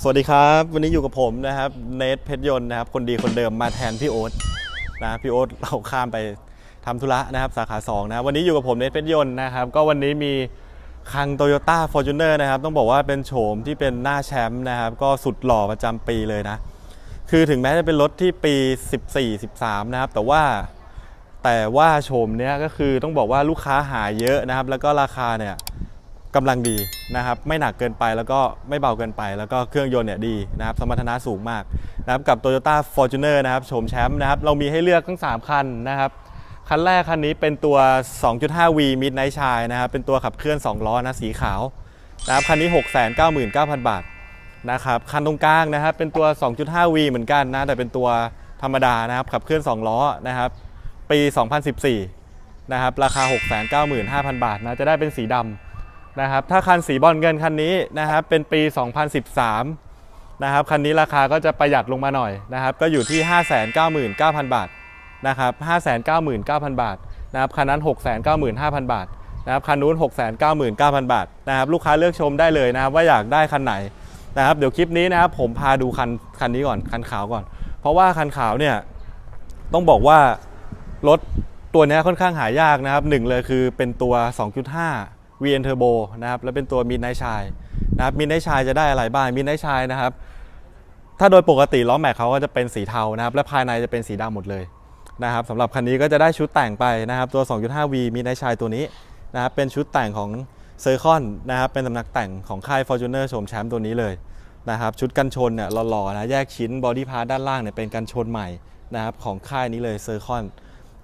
สวัสดีครับ วันนี้อยู่กับผมนะครับเนทเพชรยนต์นะครับ คนดีคนเดิมมาแทนพี่โอ๊ตนะพี่โอ๊ตเราข้ามไปทำธุระนะครับ สาขา2นะวันนี้อยู่กับผมเนทเพชรยนต์นะครับ ก็วันนี้มีคังโตโยต้าฟอร์จูเนอร์นะครับ ต้องบอกว่าเป็นโฉมที่เป็นหน้าแชมป์นะครับ ก็สุดหล่อประจำปีเลยนะ คือถึงแม้จะเป็นรถที่ปี 14 13 นะครับ แต่ว่าแต่ว่าโฉมเนี้ยก็คือต้องบอกว่าลูกค้าหาเยอะนะครับ แล้วก็ราคาเนี่ย กำลังดีนะครับไม่หนักเกินไปแล้วก็ไม่เบาเกินไป แล้วก็เครื่องยนต์เนี่ยดีนะครับสมรรถนะสูงมากนะครับกับ Toyota Fortuner นะครับโฉมแชมป์นะครับเรามีให้เลือกทั้ง 3 คันนะครับคันแรกคันนี้เป็นตัว 2.5V Midnight Shine นะครับเป็นตัวขับเคลื่อน 2 ล้อนะสีขาวนะครับคันนี้ 699,000 บาทนะครับคันตรงกลางนะครับเป็นตัว 2.5V เหมือนกันนะแต่เป็นตัวธรรมดานะครับขับเคลื่อน 2 ล้อนะครับปี 2014นะครับราคา 695,000 บาทนะจะได้เป็นสีดำ นะครับถ้าคันสีบอลเงินคันนี้นะครับเป็นปี 2013นะครับคันนี้ราคาก็จะประหยัดลงมาหน่อยนะครับก็อยู่ที่ 599,000 บาทนะครับ599,000 บาทนะครับคันนั้น 695,000 บาทนะครับคันนู้น 699,000 บาทนะครับลูกค้าเลือกชมได้เลยนะครับว่าอยากได้คันไหนนะครับเดี๋ยวคลิปนี้นะครับผมพาดูคันคันนี้ก่อนคันขาวก่อน เพราะว่าคันขาวเนี่ยต้องบอกว่ารถตัวนี้ค่อนข้างหายากนะครับหนึ่งเลยคือเป็นตัว 2.5 VN Turbo นะครับแล้วเป็นตัว Midnight Shine นะครับ Midnight Shine จะได้อะไรบ้าง Midnight Shine นะครับถ้าโดยปกติล้อแม็กเขาก็จะเป็นสีเทานะครับและภายในจะเป็นสีดำหมดเลยนะครับสำหรับคันนี้ก็จะได้ชุดแต่งไปนะครับตัว 2.5V Midnight Shine ตัวนี้นะครับเป็นชุดแต่งของ c i r c o n นนะครับเป็นสำนักแต่งของค่าย Fortuner โฉมแชมป์ตัวนี้เลยนะครับชุดกันชนเนี่ยหล่อๆนะแยกชิ้นบอดี้พาร์ทด้านล่างเนี่ยเป็นกันชนใหม่นะครับของค่ายนี้เลย c i r c o n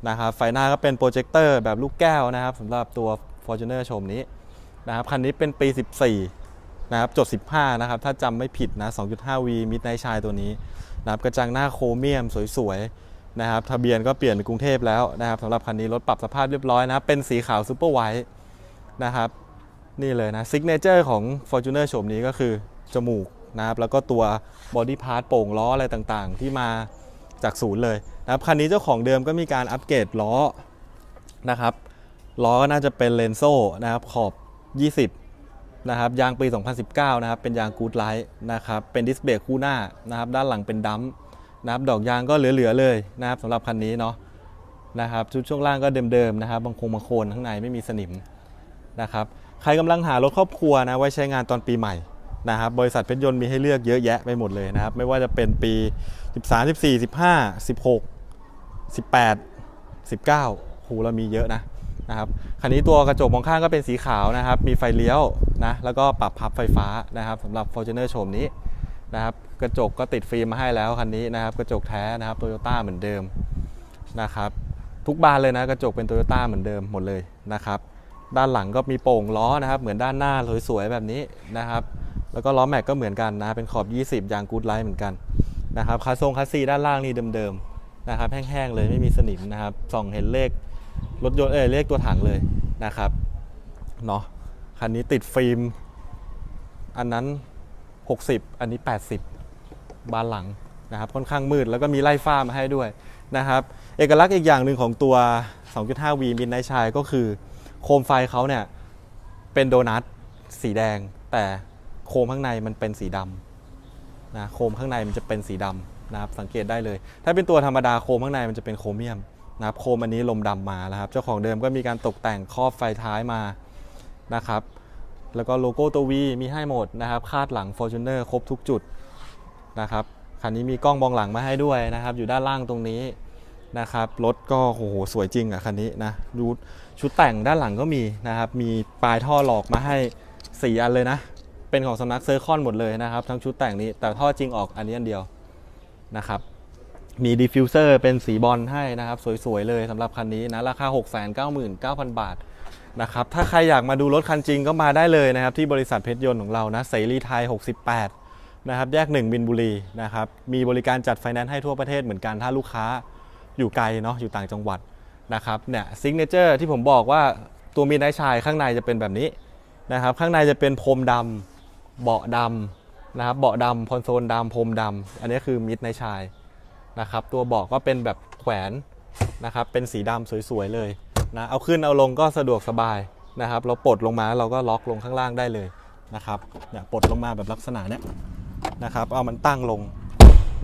นะครับไฟหน้าก็เป็นโปรเจคเตอร์แบบลูกแก้วนะครับสำหรับตัว Fortuner โฉมนี้นะครับคันนี้เป็นปี 14 นะครับจด 15 นะครับ ถ้าจำไม่ผิดนะ 2.5V Midnight Shine ตัวนี้นะครับกระจังหน้าโครเมียมสวยๆนะครับทะเบียนก็เปลี่ยนเป็นกรุงเทพแล้วนะครับสำหรับคันนี้รถปรับสภาพเรียบร้อยนะเป็นสีขาวซูเปอร์ไวท์นะครับนี่เลยนะซิกเนเจอร์ของ Fortuner โฉมนี้ก็คือจมูกนะครับแล้วก็ตัวบอดี้พาร์ทโป่งล้ออะไรต่างๆ ที่มาจากศูนย์เลยนะครับคันนี้เจ้าของเดิมก็มีการอัปเกรดล้อนะครับ ล้อก็น่าจะเป็นเลนโซ่นะครับขอบ 20 นะครับ ยางปี 2019 นะครับ เป็นยางกูดไลท์นะครับ เป็นดิสเบรกคู่หน้านะครับ ด้านหลังเป็นดัมป์นะครับ ดอกยางก็เหลือ ๆ เลยนะครับสำหรับคันนี้เนาะนะครับชุดช่วงล่างก็เดิม ๆ นะครับ บางคงบางโคนข้างในไม่มีสนิมนะครับ ใครกำลังหารถครอบครัวนะไว้ใช้งานตอนปีใหม่นะครับบริษัทเพชรยนต์มีให้เลือกเยอะแยะไปหมดเลยนะครับ ไม่ว่าจะเป็นปี 13 14 15 16 18 19โหเรามีเยอะนะ นะครับคันนี้ตัวกระจกมองข้างก็เป็นสีขาวนะครับ มีไฟเลี้ยวนะแล้วก็ปรับพับไฟฟ้านะครับสำหรับ Fortuner โฉมนี้นะครับกระจกก็ติดฟิล์มมาให้แล้วคันนี้นะครับ กระจกแท้นะครับโตโยต้าเหมือนเดิมนะครับทุกบานเลยนะกระจกเป็นโตโยต้าเหมือนเดิมหมดเลยนะครับด้านหลังก็มีโป่งล้อนะครับ เหมือนด้านหน้าสวยๆแบบนี้นะครับ แล้วก็ล้อแม็กก็เหมือนกันนะเป็นขอบ 20ยางกูดไลท์เหมือนกันนะครับคาทรงคาซีด้านล่างนี่เดิมๆนะครับแห้งๆเลยไม่มีสนิมนะครับส่องเห็นเลข รถยนต์เอเลขตัวถังเลยนะครับเนาะคันนี้ติดฟิล์ม อันนั้น 60 อันนี้ 80 บานหลังนะครับค่อนข้างมืดแล้วก็มีไล่ฟ้ามาให้ด้วยนะครับ เอกลักษณ์อีกอย่างหนึ่งของตัว 2.5V Midnight Shine ก็คือ โคมไฟเขาเนี่ย เป็นโดนัทสีแดง แต่โคมข้างในมันเป็นสีดำนะโคมข้างในมันจะเป็นสีดำนะครับสังเกตได้เลย ถ้าเป็นตัวธรรมดาโคมข้างในมันจะเป็นโครเมียม นะครับโคมอันนี้ลมดำมาแล้วครับ เจ้าของเดิมก็มีการตกแต่งครอบไฟท้ายมานะครับ แล้วก็โลโก้ตัว V มีให้หมดนะครับ คาดหลัง Fortuner ครบทุกจุดนะครับคันนี้มีกล้องมองหลังมาให้ด้วยนะครับ อยู่ด้านล่างตรงนี้นะครับรถก็โอ้โหสวยจริงอะคันนี้นะดูชุดแต่งด้านหลังก็มีนะครับ มีปลายท่อหลอกมาให้4อันเลยนะ เป็นของสำนักเซอร์คอนหมดเลยนะครับ ทั้งชุดแต่งนี้แต่ท่อจริงออกอันนี้อันเดียวนะครับ มีดิฟฟิวเซอร์เป็นสีบอลให้นะครับ สวย ๆ เลยสำหรับคันนี้นะ ราคา 699,000 บาทนะครับถ้าใครอยากมาดูรถคันจริงก็มาได้เลยนะครับ ที่บริษัทเพชรยนต์ของเรานะเสรีไทย 68 นะครับ แยก 1 บินบุรีนะครับ มีบริการจัดไฟแนนซ์ให้ทั่วประเทศเหมือนกันถ้าลูกค้าอยู่ไกลเนาะอยู่ต่างจังหวัดนะครับเนี่ยซิงเนเจอร์ที่ผมบอกว่าตัวมีไนท์ชายข้างในจะเป็นแบบนี้นะครับ ข้างในจะเป็นพรมดำเบาะดำนะครับเบาะดำคอนโซลดำพรมดำอันนี้คือมิดไนท์ชาย นะครับตัวเบาะก็เป็นแบบแขวนนะครับเป็นสีดำสวยๆเลยนะเอาขึ้นเอาลงก็สะดวกสบายนะครับ เราปลดลงมาเราก็ล็อกลงข้างล่างได้เลยนะครับเนี่ยปลดลงมาแบบลักษณะเนี้ยนะครับ เอามันตั้งลง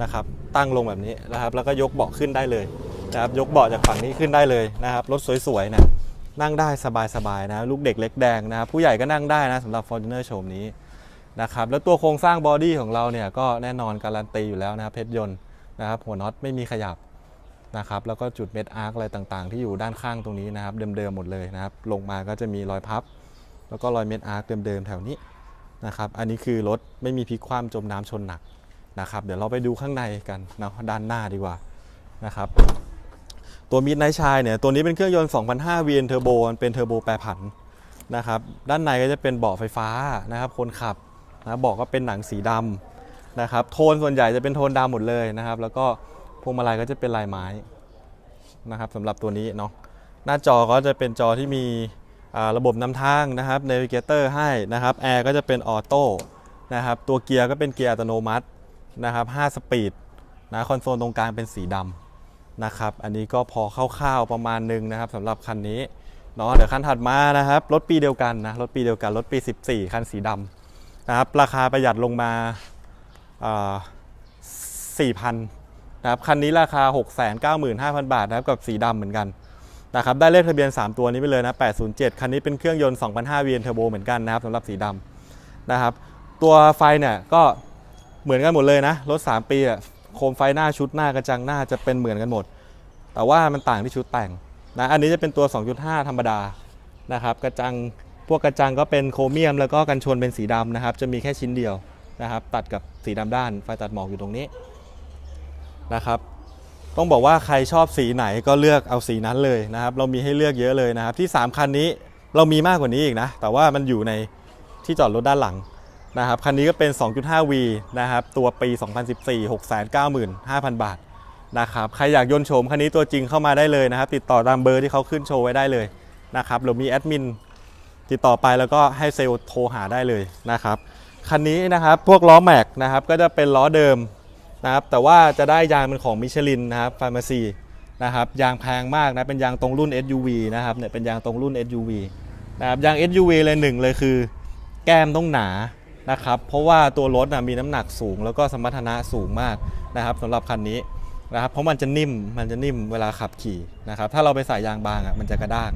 นะครับ ตั้งลงแบบนี้นะครับ แล้วก็ยกเบาะขึ้นได้เลยนะครับยกเบาะจากฝั่งนี้ขึ้นได้เลยนะครับรถสวยๆนะนั่งได้สบายๆนะลูกเด็กเล็กแดงนะครับผู้ใหญ่ก็นั่งได้นะสำหรับ Fortuner โฉมนี้นะครับแล้วตัวโครงสร้างบอดี้ของเราเนี่ยก็แน่นอนการันตีอยู่แล้วนะครับเพชรยนต์ นะครับหัวน็อตไม่มีขยับนะครับแล้วก็จุดเม็ดอาร์คอะไรต่างๆ ที่อยู่ด้านข้างตรงนี้นะครับ เดิมๆหมดเลยนะครับ ลงมาก็จะมีรอยพับ แล้วก็รอยเม็ดอาร์คเดิมๆแถวนี้นะครับ อันนี้คือรถไม่มีพลิกคว่ำจมน้ำชนหนักนะครับ เดี๋ยวเราไปดูข้างในกันนะด้านหน้าดีกว่านะครับ ตัวมิดไนชายเนี่ยตัวนี้เป็นเครื่องยนต์ 2005 VN Turbo มันเป็นเทอร์โบแปรผันนะครับ ด้านในก็จะเป็นเบาะไฟฟ้านะครับ คนขับนะเบาะก็เป็นหนังสีดำ นะครับโทนส่วนใหญ่จะเป็นโทนดำหมดเลยนะครับ แล้วก็พวงมาลัยก็จะเป็นลายไม้นะครับสำหรับตัวนี้เนาะหน้าจอก็จะเป็นจอที่มีระบบนำทางนะครับ Navigator ให้นะครับแอร์ก็จะเป็นออโต้นะครับตัวเกียร์ก็เป็นเกียร์อัตโนมัตินะครับ5สปีดนะคอนโซลตรงกลางเป็นสีดำนะครับอันนี้ก็พอคร่าวๆประมาณหนึงนะครับสำหรับคันนี้เนาะเดี๋ยวคันถัดมานะครับรถปีเดียวกันนะรถปีเดียวกันรถปี 14 คันสีดำนะครับราคาประหยัดลงมา 4,000นะครับคันนี้ราคา 695,000 บาทนะครับกับสีดำเหมือนกันนะครับได้เลขทะเบียน 3 ตัวนี้ไปเลยนะ 807 คันนี้เป็นเครื่องยนต์2005 VN Turbo เหมือนกันนะครับสำหรับสีดำนะครับ ตัวไฟเนี่ยก็เหมือนกันหมดเลยนะ รถ 3 ปีอะโคมไฟหน้าชุดหน้ากระจังหน้าจะเป็นเหมือนกันหมด แต่ว่ามันต่างที่ชุดแต่งนะอันนี้จะเป็นตัว 2.5 ธรรมดานะครับกระจังพวกกระจังก็เป็นโครเมียมแล้วก็กันชนเป็นสีดำนะครับ จะมีแค่ชิ้นเดียว นะครับ ตัดกับสีดำด้านไฟตัดหมอกอยู่ตรงนี้นะครับ ต้องบอกว่าใครชอบสีไหนก็เลือกเอาสีนั้นเลยนะครับ เรามีให้เลือกเยอะเลยนะครับ ที่ 3 คันนี้เรามีมากกว่านี้อีกนะ แต่ว่ามันอยู่ในที่จอดรถด้านหลังนะครับ คันนี้ก็เป็น 2.5V นะครับ ตัวปี 2014 695,000 บาทนะครับ ใครอยากยนต์โฉมคันนี้ตัวจริงเข้ามาได้เลยนะครับ ติดต่อตามเบอร์ที่เขาขึ้นโชว์ไว้ได้เลยนะครับเรามีแอดมินติดต่อไปแล้วก็ให้เซลล์โทรหาได้เลยนะครับ คันนี้นะครับพวกล้อแม็กนะครับก็จะเป็นล้อเดิมนะครับแต่ว่าจะได้ยางเป็นของมิชลินนะครับฟาร์มาซีนะครับยางแพงมากนะเป็นยางตรงรุ่น SUV นะครับเนี่ยเป็นยางตรงรุ่น SUV นะครับยาง SUV เลยหนึ่งเลยคือ แก้มต้องหนานะครับเพราะว่าตัวรถนะมีน้ำหนักสูง แล้วก็สมรรถนะสูงมากนะครับสำหรับคันนี้นะครับเพราะมันจะนิ่มมันจะนิ่มเวลาขับขี่นะครับถ้าเราไปใส่ยางบางอะมันจะกระด้าง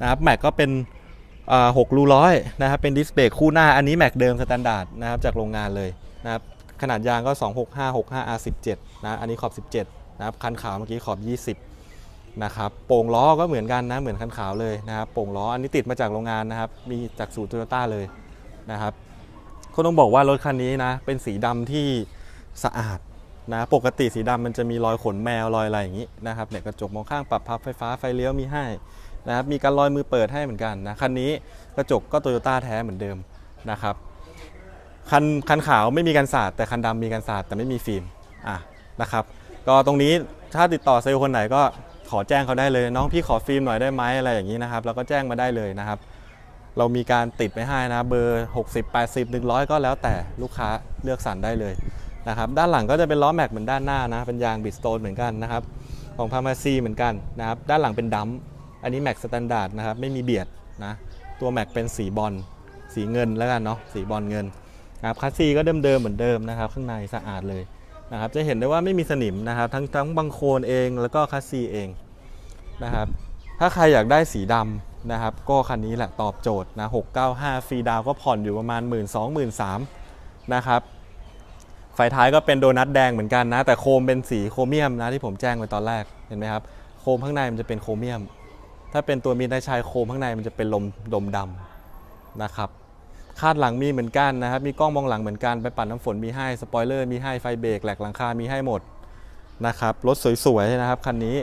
นะครับแม็กก็เป็น หกรูร้อยนะครับเป็นดิสเบรกคู่หน้าอันนี้แม็กเดิมสแตนดาร์ดนะครับจากโรงงานเลยนะครับขนาดยางก็ 265 65 R17 นะอันนี้ขอบ 17นะครับคันขาวเมื่อกี้ขอบ 20นะครับโป่งล้อก็เหมือนกันนะเหมือนคันขาวเลยนะครับโป่งล้ออันนี้ติดมาจากโรงงานนะครับมีจากสูตรโตโยต้าเลยนะครับก็ต้องบอกว่ารถคันนี้นะเป็นสีดำที่สะอาดนะปกติสีดำมันจะมีรอยขนแมวรอยอะไรอย่างนี้นะครับเนี่ยกระจกมองข้างปรับพับไฟฟ้าไฟเลี้ยวมีให้ นะครับมีการลอยมือเปิดให้เหมือนกันนะคันนี้กระจกก็โตโยต้าแท้เหมือนเดิมนะครับคันคันขาวไม่มีกันสาดแต่คันดำมีกันสาดแต่ไม่มีฟิล์มอะนะครับก็ตรงนี้ถ้าติดต่อเซลล์คนไหนก็ขอแจ้งเขาได้เลย น้องพี่ขอฟิล์มหน่อยได้ไหมอะไรอย่างนี้นะครับแล้วก็แจ้งมาได้เลยนะครับ เรามีการติดไปให้นะเบอร์ 60 80 100 ก็แล้วแต่ลูกค้าเลือกสรรได้เลยนะครับด้านหลังก็จะเป็นล้อแม็กเหมือนด้านหน้านะเป็นยางบิสโตนเหมือนกันนะครับของพามาซีเหมือนกันนะครับด้านหลังเป็นดัม อันนี้แม็กสแตนดาร์ดนะครับไม่มีเบียดนะตัวแม็กเป็นสีบอลสีเงินแล้วกันเนาะสีบอลเงินนะครับคัสซีก็เดิมๆเหมือนเดิมนะครับข้างในสะอาดเลยนะครับจะเห็นได้ว่าไม่มีสนิมนะครับทั้งทั้งบังโคลนเองแล้วก็คัสซีเองนะครับถ้าใครอยากได้สีดำนะครับก็คันนี้แหละตอบโจทย์นะ695 ฟรีดาวก็ผ่อนอยู่ประมาณ 1 2 0 0 0 1 3นะครับไฟท้ายก็เป็นโดนัทแดงเหมือนกันนะ แต่โคมเป็นสีโครเมียมนะที่ผมแจ้งไปตอนแรกเห็นไหมครับโคมข้างในมันจะเป็นโครเมียม ถ้าเป็นตัวมีนได้ชายโคมข้างในมันจะเป็นลมดมดำนะครับคาดหลังมีเหมือนกันนะครับ มีกล้องมองหลังเหมือนกันไปปัดน้ำฝนมีให้สปอยเลอร์มีให้ไฟเบรกแหลกหลังคา มีให้หมดนะครับรถสวยๆนะครับคันนี้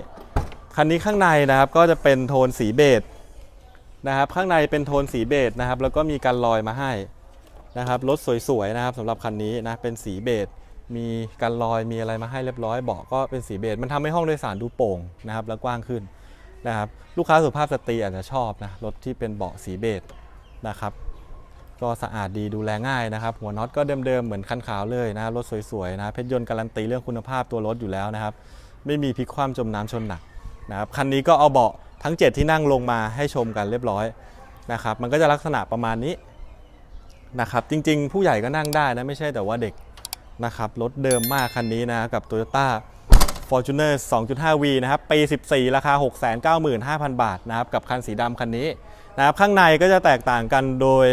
คันนี้ข้างในนะครับก็จะเป็นโทนสีเบจนะครับ ข้างในเป็นโทนสีเบจนะครับ แล้วก็มีการลอยมาให้นะครับรถสวยๆนะครับสำหรับคันนี้นะเป็นสีเบจมีการลอยมีอะไรมาให้เรียบร้อยเบาะก็เป็นสีเบจมันทำให้ห้องโดยสารดูโปร่งนะครับและกว้างขึ้น นะครับลูกค้าสุภาพสตรีอาจจะชอบนะรถที่เป็นเบาะสีเบจนะครับก็สะอาดดีดูแลง่ายนะครับ หัวน็อตก็เดิมๆเหมือนคันขาวเลยนะรถสวยๆนะเพชรยนต์การันตีเรื่องคุณภาพตัวรถอยู่แล้วนะครับ ไม่มีพลิกคว่ำจมน้ำชนหนักนะครับคันนี้ก็เอาเบาะทั้ง 7 ที่นั่งลงมาให้ชมกันเรียบร้อยนะครับ มันก็จะลักษณะประมาณนี้นะครับจริงๆ ผู้ใหญ่ก็นั่งได้นะไม่ใช่แต่ว่าเด็กนะครับรถเดิมมากคันนี้นะกับ Toyota Fortuner 2.5V นะครับ ปี 14 ราคา 695,000 บาทนะครับ กับคันสีดำคันนี้นะครับ ข้างในก็จะแตกต่างกันโดย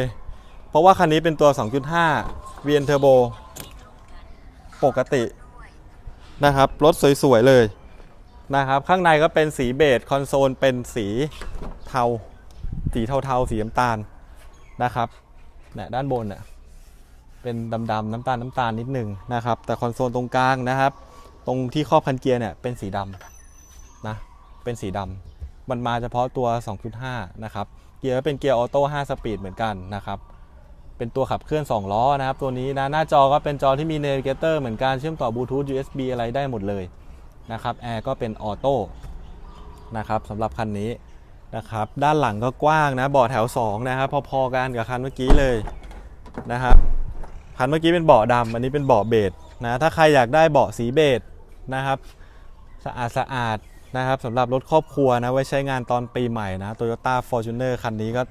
เพราะว่าคันนี้เป็นตัว 2.5 V Turbo ปกตินะครับ รถสวย ๆ เลยนะครับ ข้างในก็เป็นสีเบจคอนโซลเป็นสีเทา สีเทาๆ สีน้ำตาลนะครับเนี่ยด้านบนเนี่ยเป็นดำๆน้ำตาลน้ำตาลนิดหนึ่งนะครับ แต่คอนโซลตรงกลางนะครับ ตรงที่ครอบคันเกียร์เนี่ยเป็นสีดำนะเป็นสีดำมันมาเฉพาะตัว 2.5 นะครับ เกียร์เป็นเกียร์ออโต้ 5 สปีดเหมือนกันนะครับเป็นตัวขับเคลื่อน 2 ล้อนะครับ ตัวนี้นะหน้าจอก็เป็นจอที่มีเนวิเกเตอร์เหมือนกันเชื่อมต่อบลูทูธ USB อะไรได้หมดเลยนะครับแอร์ก็เป็นออโต้นะครับสำหรับคันนี้นะครับ ด้านหลังก็กว้างนะเบาะแถว 2 นะครับ พอๆกันกับคันเมื่อกี้เลยนะครับคันเมื่อกี้เป็นเบาะดำอันนี้เป็นเบาะเบจนะถ้าใครอยากได้เบาะสีเบจ นะครับสะอาดสะอาดนะครับสำหรับรถครอบครัวนะไว้ใช้งานตอนปีใหม่นะ Toyota Fortuner คันนี้ก็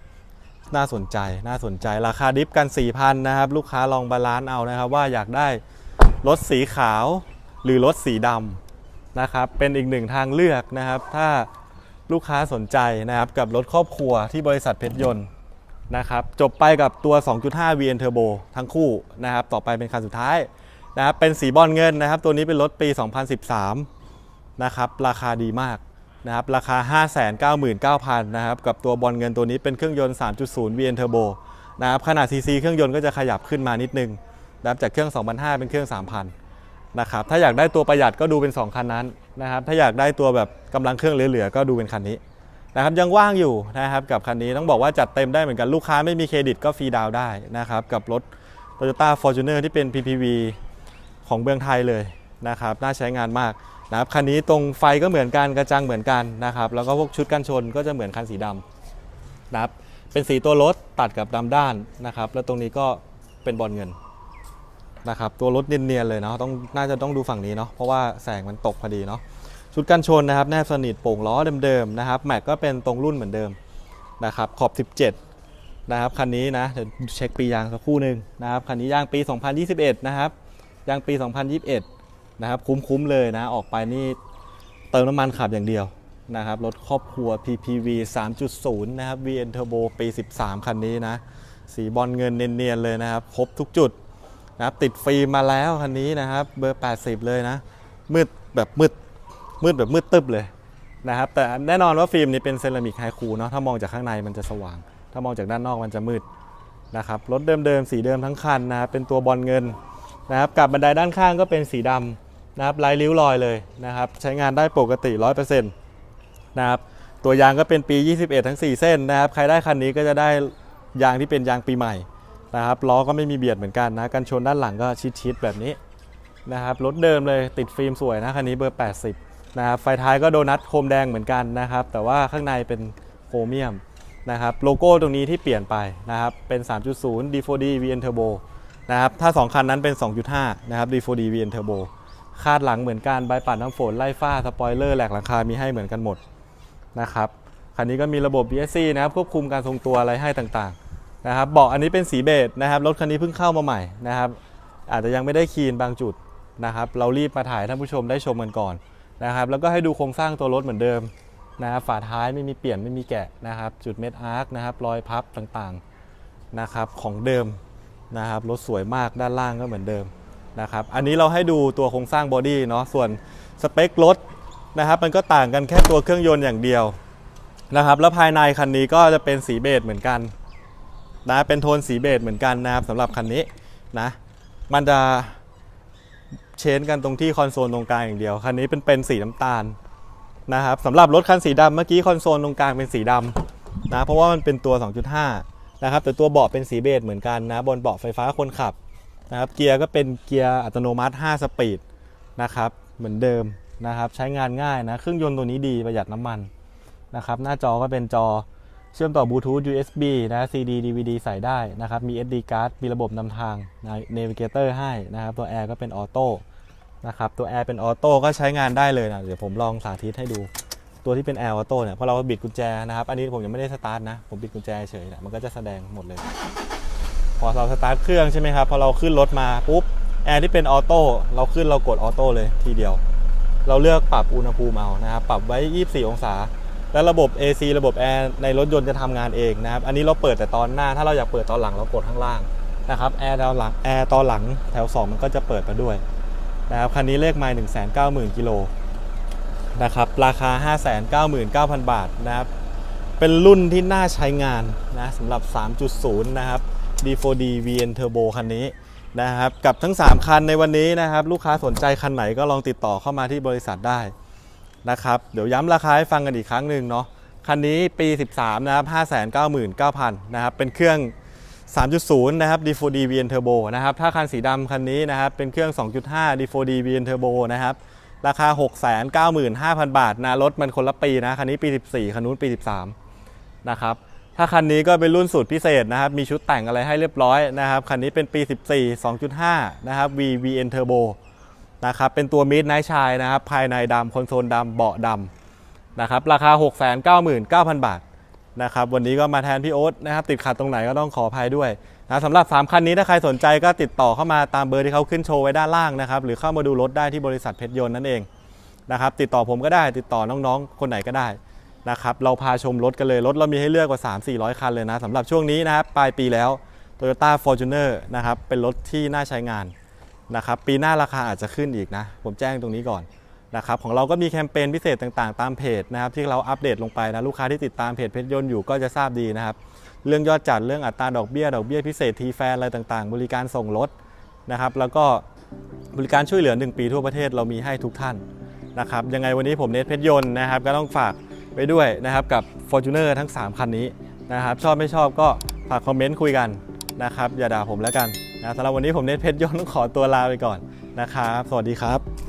น่าสนใจน่าสนใจราคาดิฟกัน 4,000นะครับ ลูกค้าลองบาลานซ์เอานะครับว่าอยากได้รถสีขาวหรือรถสีดำนะครับเป็นอีกหนึ่งทางเลือกนะครับ ถ้าลูกค้าสนใจนะครับกับรถครอบครัวที่บริษัทเพชรยนต์นะครับจบไปกับตัว 2.5 VN Turbo ทั้งคู่นะครับต่อไปเป็นคันสุดท้าย นะครับเป็นสีบอลเงินนะครับ ตัวนี้เป็นรถปี 2013 นะครับ ราคาดีมากนะครับ ราคา 599,000 นะครับ กับตัวบอลเงินตัวนี้เป็นเครื่องยนต์ 3.0 VN Turbo นะครับ ขนาด CC เครื่องยนต์ก็จะขยับขึ้นมานิดนึงนะครับจากเครื่อง 2,500 เป็นเครื่อง 3,000 นะครับ ถ้าอยากได้ตัวประหยัดก็ดูเป็น 2 คันนั้นนะครับ ถ้าอยากได้ตัวแบบกำลังเครื่องเหลือๆ ก็ดูเป็นคันนี้นะครับยังว่างอยู่นะครับกับคันนี้ต้องบอกว่าจัดเต็มได้เหมือนกันลูกค้าไม่มีเครดิตก็ฟรีดาวได้นะครับกับรถ Toyota Fortuner ที่เป็น PPV ของเมืองไทยเลยนะครับน่าใช้งานมากนะครับคันนี้ตรงไฟก็เหมือนกันกระจังเหมือนกันนะครับแล้วก็พวกชุดกันชนก็จะเหมือนคันสีดำนะครับเป็นสีตัวรถตัดกับดำด้านนะครับแล้วตรงนี้ก็เป็นบอลเงินนะครับตัวรถเนียนๆเลยเนาะต้องน่าจะต้องดูฝั่งนี้เนาะเพราะว่าแสงมันตกพอดีเนาะชุดกันชนนะครับแนบสนิทโป่งล้อเดิมๆนะครับแม็กก็เป็นตรงรุ่นเหมือนเดิมนะครับขอบ 17นะครับคันนี้นะเดี๋ยวเช็คปียางสักคู่หนึ่งนะครับคันนี้ยางปี 2021 นะครับ ยางปี 2021 นะครับ คุ้มๆเลยนะ ออกไปนี่เติมน้ำมันขับอย่างเดียวนะครับ รถครอบครัว PPV 3.0 นะครับ VN Turbo ปี 13 คันนี้นะ สีบอลเงินเนียนๆเลยนะครับ ครบทุกจุดนะครับ ติดฟิล์มมาแล้วคันนี้นะครับ เบอร์ 80 เลยนะ มืดแบบมืด มืดแบบมืดตึ๊บเลยนะครับ แต่แน่นอนว่าฟิล์มนี้เป็นเซรามิกไฮคูเนาะ ถ้ามองจากข้างในมันจะสว่าง ถ้ามองจากด้านนอกมันจะมืดนะครับ รถเดิมๆ สีเดิมทั้งคันนะครับเป็นตัวบอลเงิน นะครับกับบันไดด้านข้างก็เป็นสีดำนะครับลายริ้วรอยเลยนะครับใช้งานได้ปกติ 100%นะครับตัวยางก็เป็นปี 21 ทั้ง 4 เส้นนะครับ ใครได้คันนี้ก็จะได้ยางที่เป็นยางปีใหม่นะครับล้อก็ไม่มีเบียดเหมือนกันนะกันชนด้านหลังก็ชิดๆแบบนี้นะครับรถเดิมเลยติดฟิล์มสวยนะคันนี้เบอร์ 80นะครับไฟท้ายก็โดนัทโคมแดงเหมือนกันนะครับ แต่ว่าข้างในเป็นโครเมียมนะครับโลโก้ตรงนี้ที่เปลี่ยนไปนะครับเป็น 3.0 D4D VN Turbo นะครับถ้า 2 คันนั้นเป็น 2.5 นะครับ D4D VN Turbo คาดหลังเหมือนกันใบปัดน้ำฝนไล่ฟ้าสปอยเลอร์แหลกหลังคา มีให้เหมือนกันหมดนะครับคันนี้ก็มีระบบ BSC นะครับควบคุมการทรงตัวอะไรให้ต่างๆนะครับเบาะอันนี้เป็นสีเบจนะครับรถคันนี้เพิ่งเข้ามาใหม่นะครับอาจจะยังไม่ได้คีนบางจุดนะครับเรารีบมาถ่ายท่านผู้ชมได้ชมกันก่อนนะครับแล้วก็ให้ดูโครงสร้างตัวรถเหมือนเดิมนะครับฝาท้ายไม่มีเปลี่ยนไม่มีแกะนะครับจุดเม็ดอาร์คนะครับรอยพับต่างๆนะครับของเดิม นะครับรถสวยมากด้านล่างก็เหมือนเดิมนะครับอันนี้เราให้ดูตัวโครงสร้างบอดี้เนาะส่วนสเปครถนะครับมันก็ต่างกันแค่ตัวเครื่องยนต์อย่างเดียวนะครับแล้วภายในคันนี้ก็จะเป็นสีเบจเหมือนกันนะเป็นโทนสีเบจเหมือนกันนะครับสำหรับคันนี้นะมันจะเชนกันตรงที่คอนโซลตรงกลางอย่างเดียวคันนี้เป็นเป็นสีน้ำตาลนะครับสำหรับรถคันสีดำเมื่อกี้คอนโซลตรงกลางเป็นสีดำนะเพราะว่ามันเป็นตัว 2.5 นะครับแต่ตัวเบาะเป็นสีเบจเหมือนกันนะบนเบาะไฟฟ้าคนขับนะครับเกียร์ก็เป็นเกียร์อัตโนมัติ 5 สปีดนะครับเหมือนเดิมนะครับใช้งานง่ายนะเครื่องยนต์ตัวนี้ดีประหยัดน้ำมันนะครับหน้าจอก็เป็นจอเชื่อมต่อบลูทูธ USB นะ CD DVD ใส่ได้นะครับมี SD card มีระบบนำทาง Navigator ให้นะครับตัวแอร์ก็เป็นออโต้นะครับตัวแอร์เป็นออโต้ก็ใช้งานได้เลยนะเดี๋ยวผมลองสาธิตให้ดู ตัวที่เป็นแอร์ออโต้เนี่ยพอเราบิดกุญแจนะครับ อันนี้ผมยังไม่ได้สตาร์ทนะ ผมบิดกุญแจเฉยเนี่ยมันก็จะแสดงหมดเลย พอเราสตาร์ทเครื่องใช่ไหมครับ พอเราขึ้นรถมาปุ๊บแอร์ที่เป็นออโต้เราขึ้นเรากดออโต้เลยทีเดียว เราเลือกปรับอุณหภูมิเอานะครับ ปรับไว้ 24 องศา แล้วระบบ AC ระบบแอร์ในรถยนต์จะทำงานเองนะครับ อันนี้เราเปิดแต่ตอนหน้า ถ้าเราอยากเปิดตอนหลังเรากดข้างล่างนะครับแอร์ตอนหลังแอร์ตอนหลังแถว 2 มันก็จะเปิดมาด้วยนะครับคันนี้เลขไมล์190,000กิโล นะครับราคา 599,000 บาทนะครับเป็นรุ่นที่น่าใช้งานนะสำหรับ 3.0 นะครับ D4D VN Turbo คันนี้นะครับกับทั้ง 3 คันในวันนี้นะครับ ลูกค้าสนใจคันไหนก็ลองติดต่อเข้ามาที่บริษัทได้นะครับเดี๋ยวย้ำราคาให้ฟังกันอีกครั้งหนึ่งเนาะคันนี้ปี 13 นะครับ 599,000 นะครับ เป็นเครื่อง 3.0 นะครับ D4D VN Turbo นะครับ ถ้าคันสีดำคันนี้นะครับ เป็นเครื่อง 2.5 D4D VN Turbo นะครับ ราคา 695,000 บาทนะรถมันคนละปีนะ คันนี้ปี 14 คันนู้นปี 13 นะครับ ถ้าคันนี้ก็เป็นรุ่นสูตรพิเศษนะครับ มีชุดแต่งอะไรให้เรียบร้อยนะครับ คันนี้เป็นปี 14 2.5 นะครับ VVN Turbo นะครับ เป็นตัว Midnight Shine นะครับ ภายในดำคอนโซลดำเบาะดำนะครับ ราคา 699,000 บาทนะครับ วันนี้ก็มาแทนพี่โอ๊ตนะครับ ติดขัดตรงไหนก็ต้องขออภัยด้วย นะสำหรับ 3 คันนี้ถ้าใครสนใจก็ติดต่อเข้ามาตามเบอร์ที่เขาขึ้นโชว์ไว้ด้านล่างนะครับหรือเข้ามาดูรถได้ที่บริษัทเพชรยนต์นั่นเองนะครับติดต่อผมก็ได้ติดต่อน้องๆ คนไหนก็ได้นะครับเราพาชมรถกันเลยรถเรามีให้เลือกกว่า 3 4 0 0 คันเลยนะสำหรับช่วงนี้นะครับปลายปีแล้ว Toyota Fortuner นะครับเป็นรถที่น่าใช้งานนะครับปีหน้าราคาอาจจะขึ้นอีกนะ ผมแจ้งตรงนี้ก่อนนะครับของเราก็มีแคมเปญพิเศษต่างๆ ตามเพจนะครับที่เราอัปเดตลงไปนะลูกค้าที่ติดตามเพจเพชรยนต์อยู่ก็จะทราบดีนะครับ เรื่องยอดจัดเรื่องอัตราดอกเบี้ยดอกเบี้ยพิเศษทีแฟนอะไรต่างๆ บริการส่งรถนะครับ แล้วก็บริการช่วยเหลือ 1 ปีทั่วประเทศเรามีให้ทุกท่านนะครับยังไงวันนี้ผมเนทเพชรยนต์นะครับ ก็ต้องฝากไปด้วยนะครับกับ Fortuner ทั้ง 3 คันนี้นะครับ ชอบไม่ชอบก็ฝากคอมเมนต์คุยกันนะครับอย่าด่าผมแล้วกันนะสำหรับวันนี้ผมเนทเพชรยนต์ต้องขอตัวลาไปก่อนนะครับ สวัสดีครับ